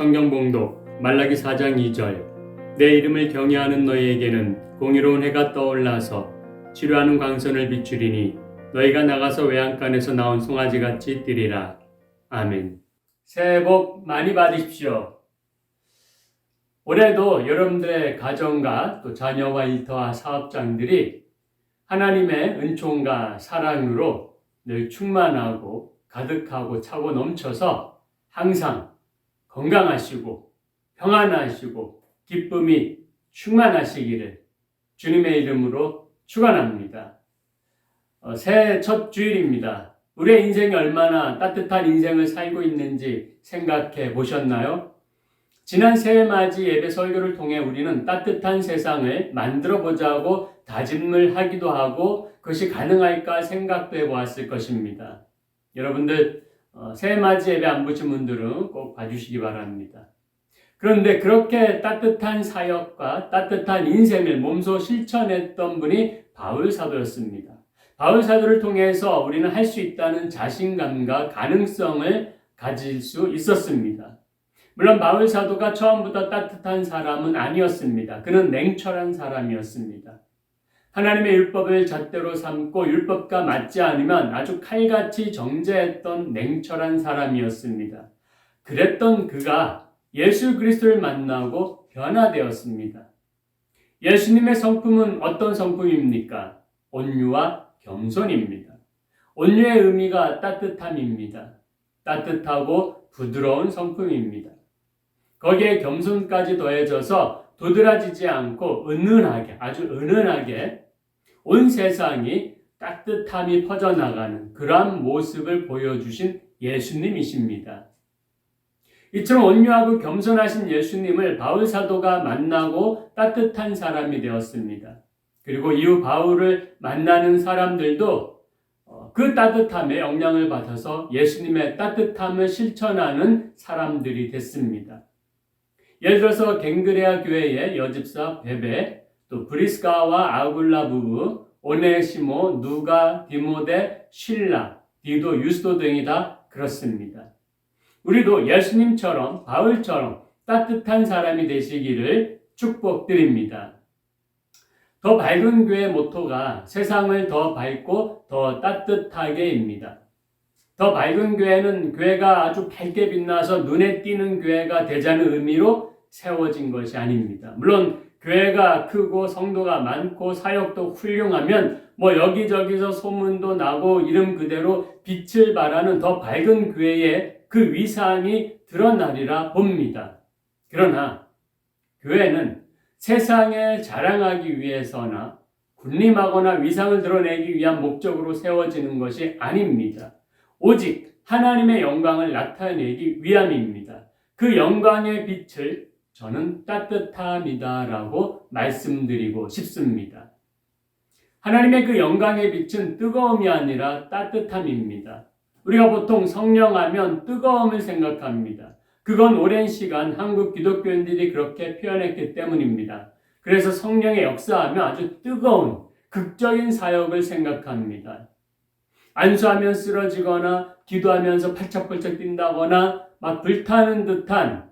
성경 봉독 말라기 4장 2절 내 이름을 경외하는 너희에게는 공의로운 해가 떠올라서 치료하는 광선을 비추리니 너희가 나가서 외양간에서 나온 송아지같이 뛰리라. 아멘. 새해 복 많이 받으십시오. 올해도 여러분들의 가정과 또 자녀와 일터와 사업장들이 하나님의 은총과 사랑으로 늘 충만하고 가득하고 차고 넘쳐서 항상 건강하시고 평안하시고 기쁨이 충만하시기를 주님의 이름으로 축원합니다. 어, 새해 첫 주일입니다. 우리의 인생이 얼마나 따뜻한 인생을 살고 있는지 생각해 보셨나요? 지난 새해 맞이 예배 설교를 통해 우리는 따뜻한 세상을 만들어 보자고 다짐을 하기도 하고 그것이 가능할까 생각도 해 보았을 것입니다. 여러분들 어, 새해 맞이 예배 안 보신 분들은 꼭 봐주시기 바랍니다. 그런데 그렇게 따뜻한 사역과 따뜻한 인생을 몸소 실천했던 분이 바울 사도였습니다. 바울 사도를 통해서 우리는 할 수 있다는 자신감과 가능성을 가질 수 있었습니다. 물론 바울 사도가 처음부터 따뜻한 사람은 아니었습니다. 그는 냉철한 사람이었습니다. 하나님의 율법을 잣대로 삼고 율법과 맞지 않으면 아주 칼같이 정죄했던 냉철한 사람이었습니다. 그랬던 그가 예수 그리스도를 만나고 변화되었습니다. 예수님의 성품은 어떤 성품입니까? 온유와 겸손입니다. 온유의 의미가 따뜻함입니다. 따뜻하고 부드러운 성품입니다. 거기에 겸손까지 더해져서 도드라지지 않고 은은하게, 아주 은은하게 온 세상이 따뜻함이 퍼져나가는 그러한 모습을 보여주신 예수님이십니다. 이처럼 온유하고 겸손하신 예수님을 바울 사도가 만나고 따뜻한 사람이 되었습니다. 그리고 이후 바울을 만나는 사람들도 그 따뜻함에 영향을 받아서 예수님의 따뜻함을 실천하는 사람들이 됐습니다. 예를 들어서 갱그레아 교회의 여집사 베베, 또 브리스가와 아굴라 부부, 오네시모, 누가, 디모데, 실라, 디도, 유스도 등이 다 그렇습니다. 우리도 예수님처럼 바울처럼 따뜻한 사람이 되시기를 축복드립니다. 더 밝은 교회 모토가 세상을 더 밝고 더 따뜻하게입니다. 더 밝은 교회는 교회가 아주 밝게 빛나서 눈에 띄는 교회가 되자는 의미로 세워진 것이 아닙니다. 물론 교회가 크고 성도가 많고 사역도 훌륭하면 뭐 여기저기서 소문도 나고 이름 그대로 빛을 발하는 더 밝은 교회의 그 위상이 드러나리라 봅니다. 그러나 교회는 세상에 자랑하기 위해서나 군림하거나 위상을 드러내기 위한 목적으로 세워지는 것이 아닙니다. 오직 하나님의 영광을 나타내기 위함입니다. 그 영광의 빛을 저는 따뜻함이다라고 말씀드리고 싶습니다. 하나님의 그 영광의 빛은 뜨거움이 아니라 따뜻함입니다. 우리가 보통 성령하면 뜨거움을 생각합니다. 그건 오랜 시간 한국 기독교인들이 그렇게 표현했기 때문입니다. 그래서 성령의 역사하면 아주 뜨거운 극적인 사역을 생각합니다. 안수하면 쓰러지거나 기도하면서 팔짝팔짝 뛴다거나 막 불타는 듯한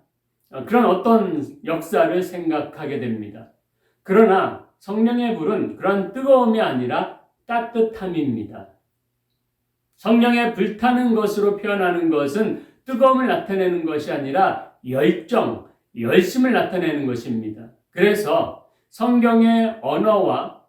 그런 어떤 역사를 생각하게 됩니다. 그러나 성령의 불은 그런 뜨거움이 아니라 따뜻함입니다. 성령의 불타는 것으로 표현하는 것은 뜨거움을 나타내는 것이 아니라 열정, 열심을 나타내는 것입니다. 그래서 성경의 언어와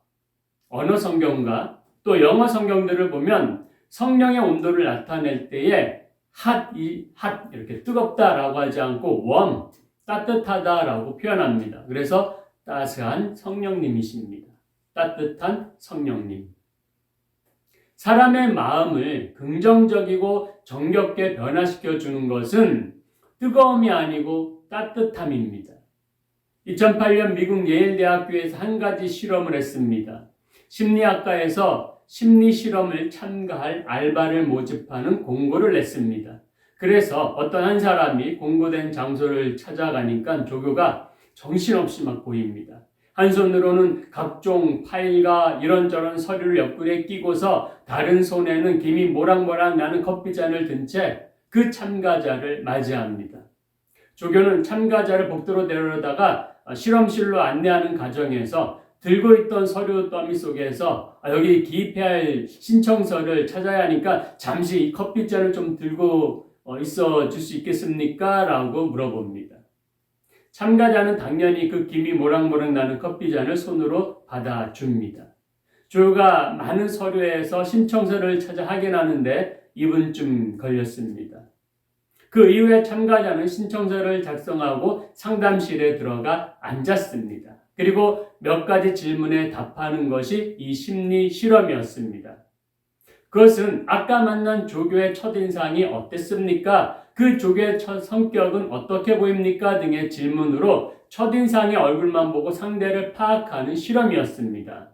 언어 성경과 또 영어 성경들을 보면 성령의 온도를 나타낼 때에 핫, 이, 핫, 이렇게 뜨겁다라고 하지 않고 웜, 따뜻하다라고 표현합니다. 그래서 따스한 성령님이십니다. 따뜻한 성령님. 사람의 마음을 긍정적이고 정겹게 변화시켜 주는 것은 뜨거움이 아니고 따뜻함입니다. 2008년 미국 예일대학교에서 한 가지 실험을 했습니다. 심리학과에서 심리 실험을 참가할 알바를 모집하는 공고를 냈습니다. 그래서 어떤 한 사람이 공고된 장소를 찾아가니까 조교가 정신없이 막 보입니다. 한 손으로는 각종 파일과 이런저런 서류를 옆구리에 끼고서 다른 손에는 김이 모락모락 나는 커피잔을 든 채 그 참가자를 맞이합니다. 조교는 참가자를 복도로 데려다가 실험실로 안내하는 과정에서 들고 있던 서류 더미 속에서 아, 여기 기입해야 할 신청서를 찾아야 하니까 잠시 이 커피잔을 좀 들고 어, 있어 줄 수 있겠습니까? 라고 물어봅니다. 참가자는 당연히 그 김이 모락모락 나는 커피잔을 손으로 받아줍니다. 조가 많은 서류에서 신청서를 찾아 확인하는데 2분쯤 걸렸습니다. 그 이후에 참가자는 신청서를 작성하고 상담실에 들어가 앉았습니다. 그리고 몇 가지 질문에 답하는 것이 이 심리 실험이었습니다. 그것은 아까 만난 조교의 첫인상이 어땠습니까? 그 조교의 첫 성격은 어떻게 보입니까? 등의 질문으로 첫인상의 얼굴만 보고 상대를 파악하는 실험이었습니다.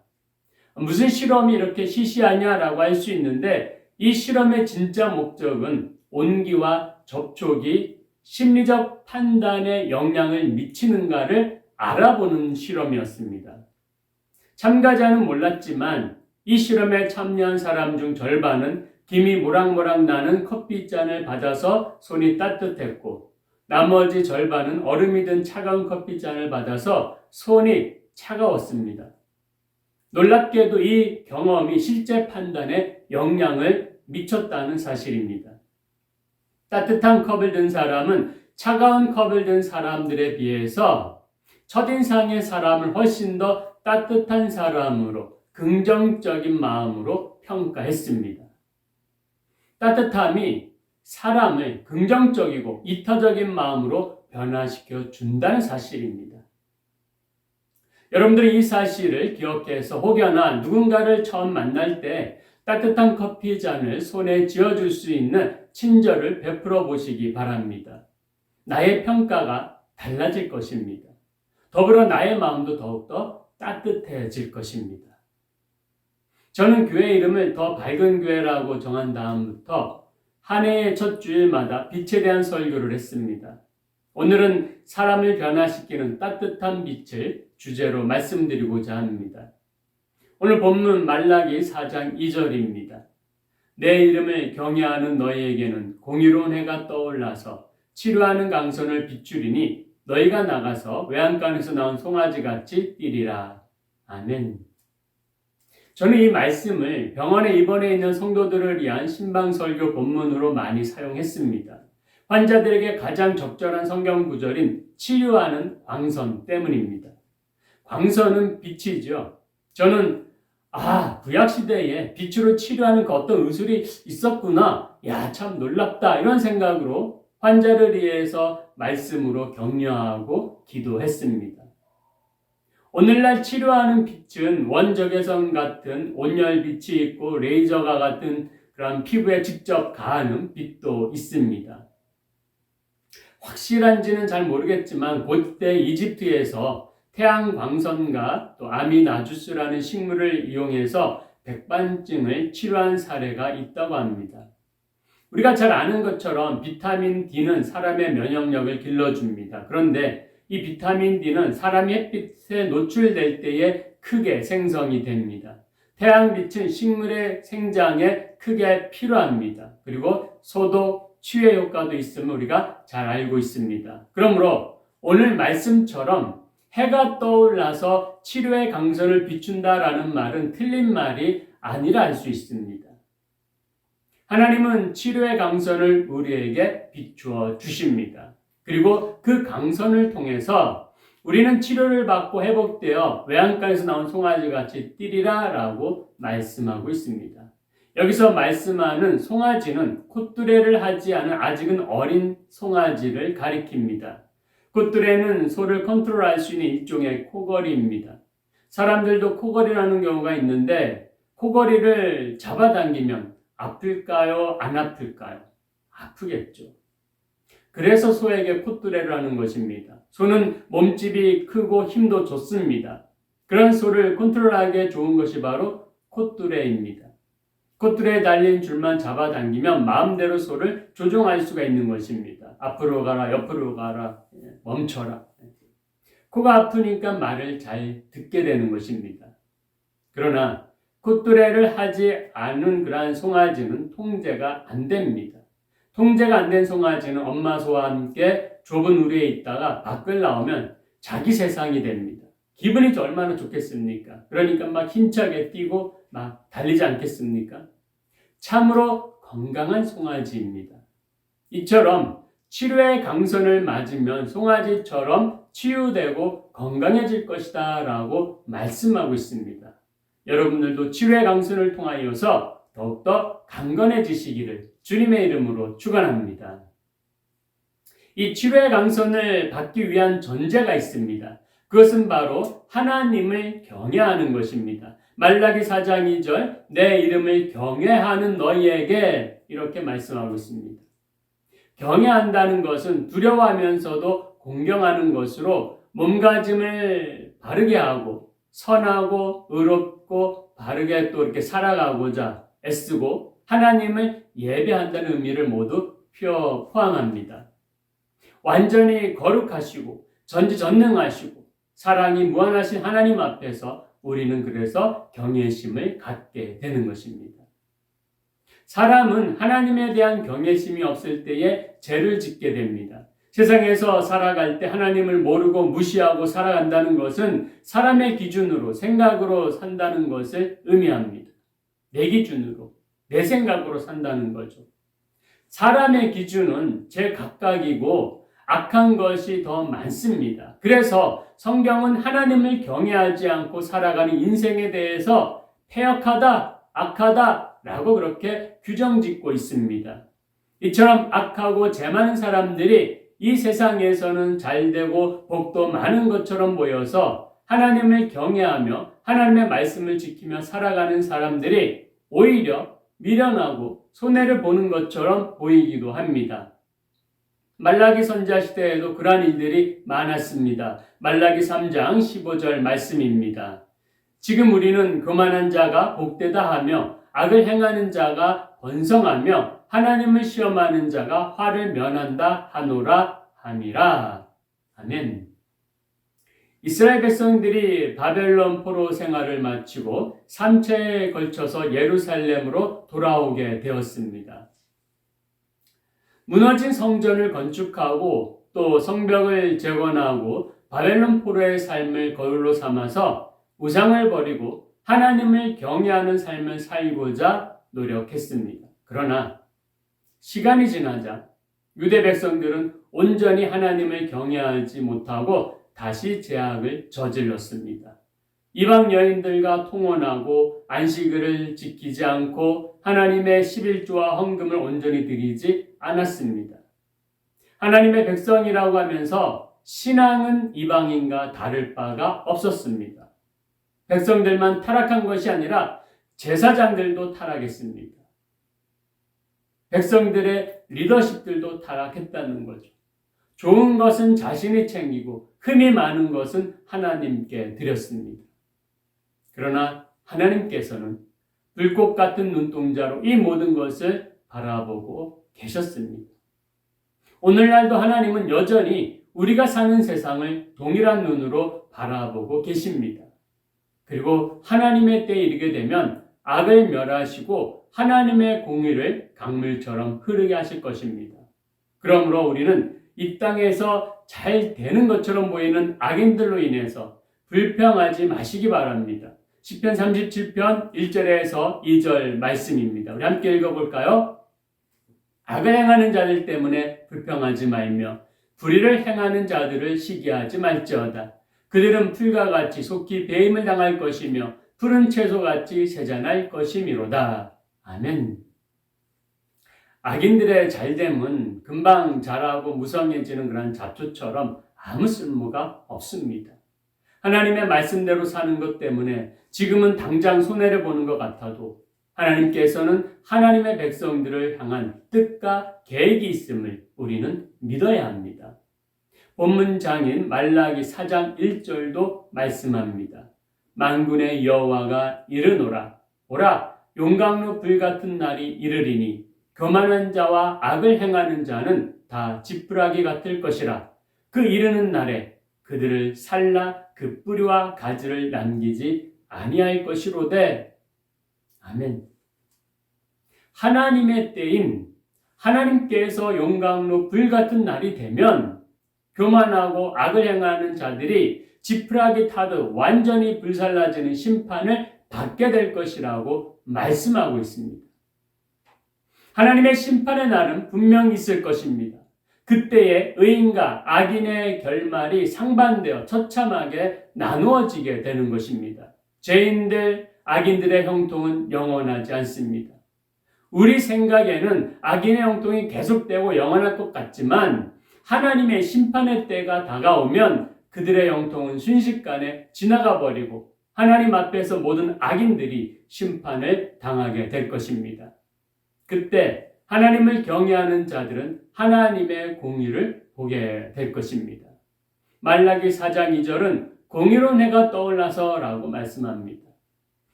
무슨 실험이 이렇게 시시하냐라고 할 수 있는데 이 실험의 진짜 목적은 온기와 접촉이 심리적 판단에 영향을 미치는가를 알아보는 실험이었습니다. 참가자는 몰랐지만 이 실험에 참여한 사람 중 절반은 김이 모락모락 나는 커피잔을 받아서 손이 따뜻했고 나머지 절반은 얼음이 든 차가운 커피잔을 받아서 손이 차가웠습니다. 놀랍게도 이 경험이 실제 판단에 영향을 미쳤다는 사실입니다. 따뜻한 컵을 든 사람은 차가운 컵을 든 사람들에 비해서 첫인상의 사람을 훨씬 더 따뜻한 사람으로 긍정적인 마음으로 평가했습니다. 따뜻함이 사람을 긍정적이고 이타적인 마음으로 변화시켜 준다는 사실입니다. 여러분들이 이 사실을 기억해서 혹여나 누군가를 처음 만날 때 따뜻한 커피 잔을 손에 쥐어줄 수 있는 친절을 베풀어 보시기 바랍니다. 나의 평가가 달라질 것입니다. 더불어 나의 마음도 더욱더 따뜻해질 것입니다. 저는 교회 이름을 더 밝은 교회라고 정한 다음부터 한 해의 첫 주일마다 빛에 대한 설교를 했습니다. 오늘은 사람을 변화시키는 따뜻한 빛을 주제로 말씀드리고자 합니다. 오늘 본문 말라기 4장 2절입니다. 내 이름을 경외하는 너희에게는 공의로운 해가 떠올라서 치료하는 강선을 비추리니 너희가 나가서 외양간에서 나온 송아지 같이 뛰리라. 아멘. 저는 이 말씀을 병원에 입원해 있는 성도들을 위한 신방설교 본문으로 많이 사용했습니다. 환자들에게 가장 적절한 성경 구절인 치료하는 광선 때문입니다. 광선은 빛이죠. 저는 아, 구약 시대에 빛으로 치료하는 그 어떤 의술이 있었구나. 야, 참 놀랍다. 이런 생각으로 환자를 위해서 말씀으로 격려하고 기도했습니다. 오늘날 치료하는 빛은 원적외선 같은 온열 빛이 있고 레이저가 같은 그런 피부에 직접 가하는 빛도 있습니다. 확실한지는 잘 모르겠지만 그때 이집트에서 태양광선과 또 아미나주스라는 식물을 이용해서 백반증을 치료한 사례가 있다고 합니다. 우리가 잘 아는 것처럼 비타민 D는 사람의 면역력을 길러줍니다. 그런데 이 비타민 D는 사람이 햇빛에 노출될 때에 크게 생성이 됩니다. 태양빛은 식물의 생장에 크게 필요합니다. 그리고 소독, 치유 효과도 있음을 우리가 잘 알고 있습니다. 그러므로 오늘 말씀처럼 해가 떠올라서 치료의 강선을 비춘다라는 말은 틀린 말이 아니라 할 수 있습니다. 하나님은 치료의 강선을 우리에게 비추어 주십니다. 그리고 그 강선을 통해서 우리는 치료를 받고 회복되어 외양간에서 나온 송아지 같이 뛰리라 라고 말씀하고 있습니다. 여기서 말씀하는 송아지는 콧뚜레를 하지 않은 아직은 어린 송아지를 가리킵니다. 콧뚜레는 소를 컨트롤할 수 있는 일종의 코걸이입니다. 사람들도 코걸이라는 경우가 있는데 코걸이를 잡아당기면 아플까요? 안 아플까요? 아프겠죠. 그래서 소에게 콧뚜레를 하는 것입니다. 소는 몸집이 크고 힘도 좋습니다. 그런 소를 컨트롤하기에 좋은 것이 바로 콧뚜레입니다. 콧뚜레에 달린 줄만 잡아당기면 마음대로 소를 조종할 수가 있는 것입니다. 앞으로 가라, 옆으로 가라, 예, 멈춰라. 코가 아프니까 말을 잘 듣게 되는 것입니다. 그러나 콧뚜레를 하지 않은 그러한 송아지는 통제가 안 됩니다. 통제가 안 된 송아지는 엄마 소와 함께 좁은 우리에 있다가 밖을 나오면 자기 세상이 됩니다. 기분이 좀 얼마나 좋겠습니까? 그러니까 막 힘차게 뛰고 막 달리지 않겠습니까? 참으로 건강한 송아지입니다. 이처럼 치료의 강선을 맞으면 송아지처럼 치유되고 건강해질 것이다 라고 말씀하고 있습니다. 여러분들도 치료의 강선을 통하여서 더욱더 강건해지시기를 주님의 이름으로 축원합니다. 이 치료의 강선을 받기 위한 전제가 있습니다. 그것은 바로 하나님을 경외하는 것입니다. 말라기 4장 2절 내 이름을 경외하는 너희에게 이렇게 말씀하고 있습니다. 경외한다는 것은 두려워하면서도 공경하는 것으로 몸가짐을 바르게 하고 선하고 의롭고 바르게 또 이렇게 살아가고자 애쓰고 하나님을 예배한다는 의미를 모두 포함합니다. 완전히 거룩하시고 전지전능하시고 사랑이 무한하신 하나님 앞에서 우리는 그래서 경외심을 갖게 되는 것입니다. 사람은 하나님에 대한 경외심이 없을 때에 죄를 짓게 됩니다. 세상에서 살아갈 때 하나님을 모르고 무시하고 살아간다는 것은 사람의 기준으로 생각으로 산다는 것을 의미합니다. 내 기준으로 내 생각으로 산다는 거죠. 사람의 기준은 제 각각이고 악한 것이 더 많습니다. 그래서 성경은 하나님을 경외하지 않고 살아가는 인생에 대해서 폐역하다, 악하다 라고 그렇게 규정 짓고 있습니다. 이처럼 악하고 죄 많은 사람들이 이 세상에서는 잘 되고 복도 많은 것처럼 보여서 하나님을 경외하며 하나님의 말씀을 지키며 살아가는 사람들이 오히려 미련하고 손해를 보는 것처럼 보이기도 합니다. 말라기 선자 시대에도 그러한 일들이 많았습니다. 말라기 3장 15절 말씀입니다. 지금 우리는 교만한 자가 복되다 하며 악을 행하는 자가 번성하며 하나님을 시험하는 자가 화를 면한다 하노라 함이라. 아멘. 이스라엘 백성들이 바벨론 포로 생활을 마치고 3차에 걸쳐서 예루살렘으로 돌아오게 되었습니다. 무너진 성전을 건축하고 또 성벽을 재건하고 바벨론 포로의 삶을 거울로 삼아서 우상을 버리고 하나님을 경외하는 삶을 살고자 노력했습니다. 그러나 시간이 지나자 유대 백성들은 온전히 하나님을 경외하지 못하고 다시 제약을 저질렀습니다. 이방 여인들과 통혼하고 안식일을 지키지 않고 하나님의 11조와 헌금을 온전히 드리지 않았습니다. 하나님의 백성이라고 하면서 신앙은 이방인과 다를 바가 없었습니다. 백성들만 타락한 것이 아니라 제사장들도 타락했습니다. 백성들의 리더십들도 타락했다는 거죠. 좋은 것은 자신이 챙기고 흠이 많은 것은 하나님께 드렸습니다. 그러나 하나님께서는 불꽃 같은 눈동자로 이 모든 것을 바라보고 계셨습니다. 오늘날도 하나님은 여전히 우리가 사는 세상을 동일한 눈으로 바라보고 계십니다. 그리고 하나님의 때에 이르게 되면 악을 멸하시고 하나님의 공의를 강물처럼 흐르게 하실 것입니다. 그러므로 우리는 이 땅에서 잘 되는 것처럼 보이는 악인들로 인해서 불평하지 마시기 바랍니다. 10편 37편 1절에서 2절 말씀입니다. 우리 함께 읽어볼까요? 악을 행하는 자들 때문에 불평하지 말며 불의를 행하는 자들을 시기하지 말지어다. 그들은 풀과 같이 속히 배임을 당할 것이며 푸른 채소같이 세잔할 것이미로다. 아멘. 악인들의 잘됨은 금방 자라고 무성해지는 그런 잡초처럼 아무 쓸모가 없습니다. 하나님의 말씀대로 사는 것 때문에 지금은 당장 손해를 보는 것 같아도 하나님께서는 하나님의 백성들을 향한 뜻과 계획이 있음을 우리는 믿어야 합니다. 본문장인 말라기 4장 1절도 말씀합니다. 만군의 여호와가 이르노라. 오라 용광로 불 같은 날이 이르리니 교만한 자와 악을 행하는 자는 다 지푸라기 같을 것이라. 그 이르는 날에 그들을 살라 그 뿌리와 가지를 남기지 아니할 것이로되. 아멘. 하나님의 때인 하나님께서 용광로 불 같은 날이 되면 교만하고 악을 행하는 자들이 지푸라기 타듯 완전히 불살라지는 심판을 받게 될 것이라고 말씀하고 있습니다. 하나님의 심판의 날은 분명 있을 것입니다. 그때에 의인과 악인의 결말이 상반되어 처참하게 나누어지게 되는 것입니다. 죄인들, 악인들의 형통은 영원하지 않습니다. 우리 생각에는 악인의 형통이 계속되고 영원할 것 같지만 하나님의 심판의 때가 다가오면 그들의 형통은 순식간에 지나가 버리고 하나님 앞에서 모든 악인들이 심판을 당하게 될 것입니다. 그때 하나님을 경외하는 자들은 하나님의 공의를 보게 될 것입니다. 말라기 4장 2절은 공의로운 해가 떠올라서 라고 말씀합니다.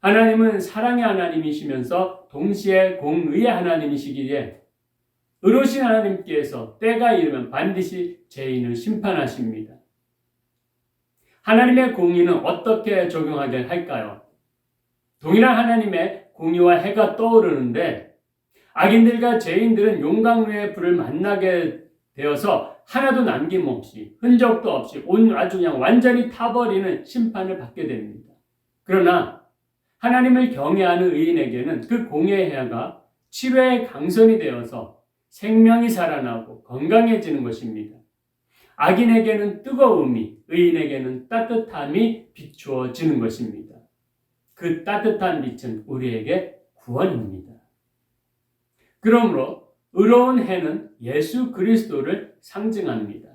하나님은 사랑의 하나님이시면서 동시에 공의의 하나님이시기에 의로신 하나님께서 때가 이르면 반드시 죄인을 심판하십니다. 하나님의 공의는 어떻게 적용하게 할까요? 동일한 하나님의 공의와 해가 떠오르는데 악인들과 죄인들은 용광로의 불을 만나게 되어서 하나도 남김없이 흔적도 없이 온 아주 그냥 완전히 타버리는 심판을 받게 됩니다. 그러나 하나님을 경외하는 의인에게는 그 공의의 해가 치료의 강선이 되어서 생명이 살아나고 건강해지는 것입니다. 악인에게는 뜨거움이, 의인에게는 따뜻함이 비추어지는 것입니다. 그 따뜻한 빛은 우리에게 구원입니다. 그러므로 의로운 해는 예수 그리스도를 상징합니다.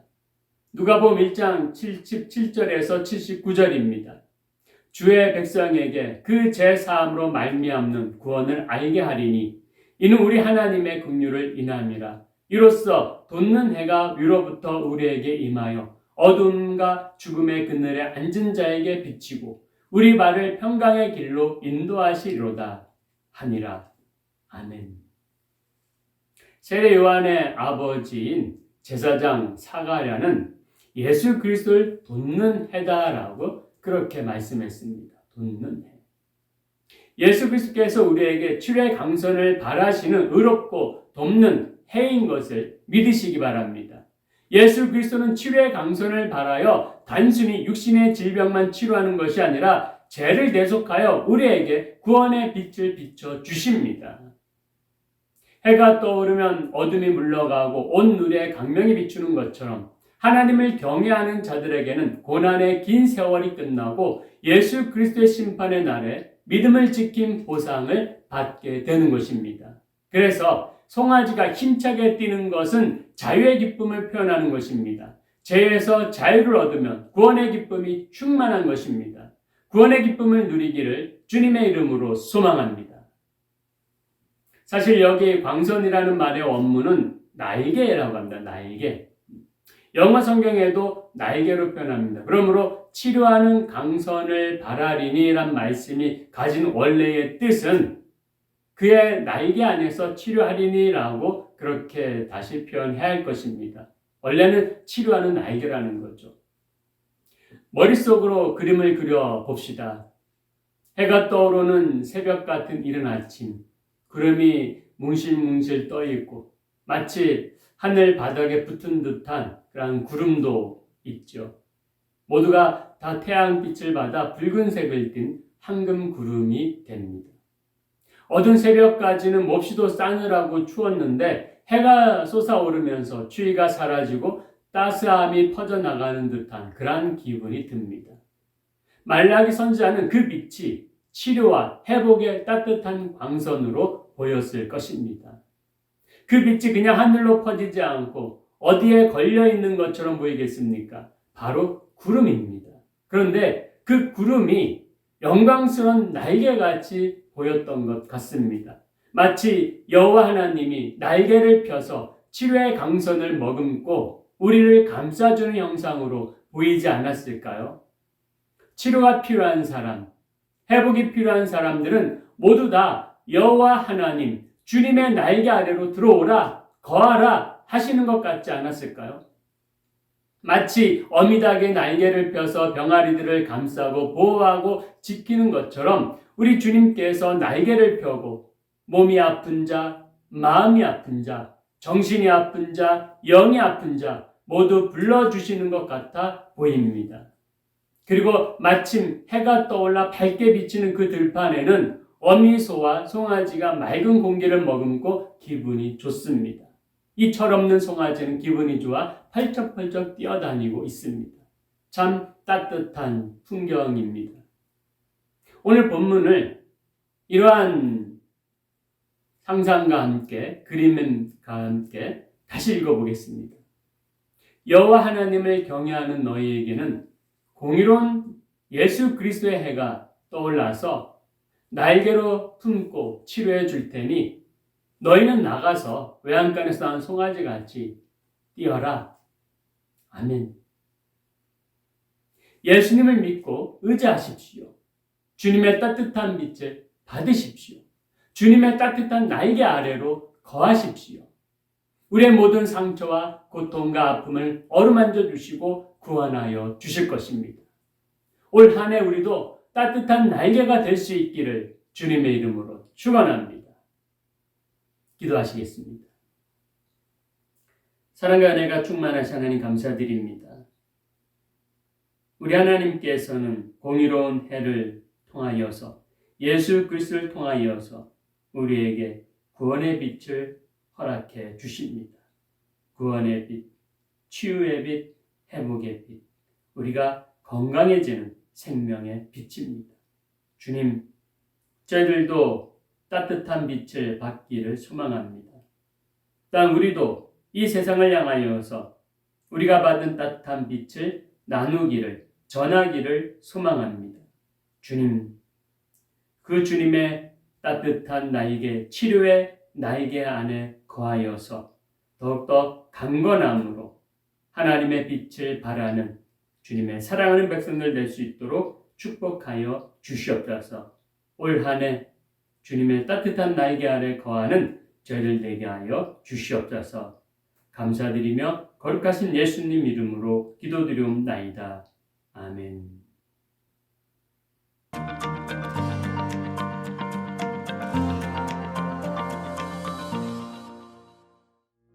누가복음 1장 77절에서 79절입니다. 주의 백성에게 그 제 사함으로 말미암는 구원을 알게 하리니 이는 우리 하나님의 긍휼을 인함이라. 이로써 돋는 해가 위로부터 우리에게 임하여 어둠과 죽음의 그늘에 앉은 자에게 비치고 우리 발을 평강의 길로 인도하시리로다 하니라. 아멘. 세례 요한의 아버지인 제사장 사가랴는 예수 그리스도를 돋는 해다라고 그렇게 말씀했습니다. 돋는 해. 예수 그리스도께서 우리에게 치료의 강선을 바라시는 의롭고 돕는 해인 것을 믿으시기 바랍니다. 예수 그리스도는 치료의 강선을 바라여 단순히 육신의 질병만 치료하는 것이 아니라 죄를 대속하여 우리에게 구원의 빛을 비춰 주십니다. 해가 떠오르면 어둠이 물러가고 온 누리에 강명이 비추는 것처럼 하나님을 경외하는 자들에게는 고난의 긴 세월이 끝나고 예수 그리스도의 심판의 날에 믿음을 지킨 보상을 받게 되는 것입니다. 그래서 송아지가 힘차게 뛰는 것은 자유의 기쁨을 표현하는 것입니다. 죄에서 자유를 얻으면 구원의 기쁨이 충만한 것입니다. 구원의 기쁨을 누리기를 주님의 이름으로 소망합니다. 사실 여기 광선이라는 말의 원문은 날개라고 합니다. 날개. 영어 성경에도 날개로 표현합니다. 그러므로 치료하는 강선을 바라리니란 말씀이 가진 원래의 뜻은 그의 날개 안에서 치료하리니라고 그렇게 다시 표현해야 할 것입니다. 원래는 치료하는 날개라는 거죠. 머릿속으로 그림을 그려 봅시다. 해가 떠오르는 새벽 같은 이른 아침, 구름이 뭉실뭉실 떠 있고 마치 하늘 바닥에 붙은 듯한 그런 구름도 있죠. 모두가 다 태양빛을 받아 붉은색을 띤 황금 구름이 됩니다. 어두운 새벽까지는 몹시도 싸늘하고 추웠는데 해가 솟아오르면서 추위가 사라지고 따스함이 퍼져나가는 듯한 그러한 기분이 듭니다. 말라기 선지자는 그 빛이 치료와 회복의 따뜻한 광선으로 보였을 것입니다. 그 빛이 그냥 하늘로 퍼지지 않고 어디에 걸려 있는 것처럼 보이겠습니까? 바로 구름입니다. 그런데 그 구름이 영광스러운 날개같이 보였던 것 같습니다. 마치 여호와 하나님이 날개를 펴서 치료의 강선을 머금고 우리를 감싸주는 형상으로 보이지 않았을까요? 치료가 필요한 사람, 회복이 필요한 사람들은 모두 다 여호와 하나님, 주님의 날개 아래로 들어오라, 거하라 하시는 것 같지 않았을까요? 마치 어미닭의 날개를 펴서 병아리들을 감싸고 보호하고 지키는 것처럼 우리 주님께서 날개를 펴고 몸이 아픈 자, 마음이 아픈 자, 정신이 아픈 자, 영이 아픈 자 모두 불러주시는 것 같아 보입니다. 그리고 마침 해가 떠올라 밝게 비치는 그 들판에는 어미소와 송아지가 맑은 공기를 머금고 기분이 좋습니다. 이 철없는 송아지는 기분이 좋아 펄쩍펄쩍 뛰어다니고 있습니다. 참 따뜻한 풍경입니다. 오늘 본문을 이러한 상상과 함께 그림과 함께 다시 읽어보겠습니다. 여호와 하나님을 경외하는 너희에게는 공의로운 예수 그리스도의 해가 떠올라서 날개로 품고 치료해 줄 테니 너희는 나가서 외양간에서 나온 송아지 같이 뛰어라. 아멘. 예수님을 믿고 의지하십시오. 주님의 따뜻한 빛을 받으십시오. 주님의 따뜻한 날개 아래로 거하십시오. 우리의 모든 상처와 고통과 아픔을 어루만져 주시고 구원하여 주실 것입니다. 올 한 해 우리도 따뜻한 날개가 될 수 있기를 주님의 이름으로 축원합니다. 기도하시겠습니다. 사랑과 은혜가 충만하신 하나님 감사드립니다. 우리 하나님께서는 공의로운 해를 통하여서 예수 그리스도를 통하여서 우리에게 구원의 빛을 허락해 주십니다. 구원의 빛, 치유의 빛, 회복의 빛, 우리가 건강해지는 생명의 빛입니다. 주님, 저희들도 따뜻한 빛을 받기를 소망합니다. 또한 우리도 이 세상을 향하여서 우리가 받은 따뜻한 빛을 나누기를, 전하기를 소망합니다. 주님, 그 주님의 따뜻한 나에게 치료의 날개 안에 거하여서 더욱더 강건함으로 하나님의 빛을 발하는 주님의 사랑하는 백성들 될 수 있도록 축복하여 주시옵소서. 올 한해 주님의 따뜻한 날개 아래 거하는 저희들 되게 하여 주시옵소서. 감사드리며 거룩하신 예수님 이름으로 기도드리옵나이다. 아멘. Thank you.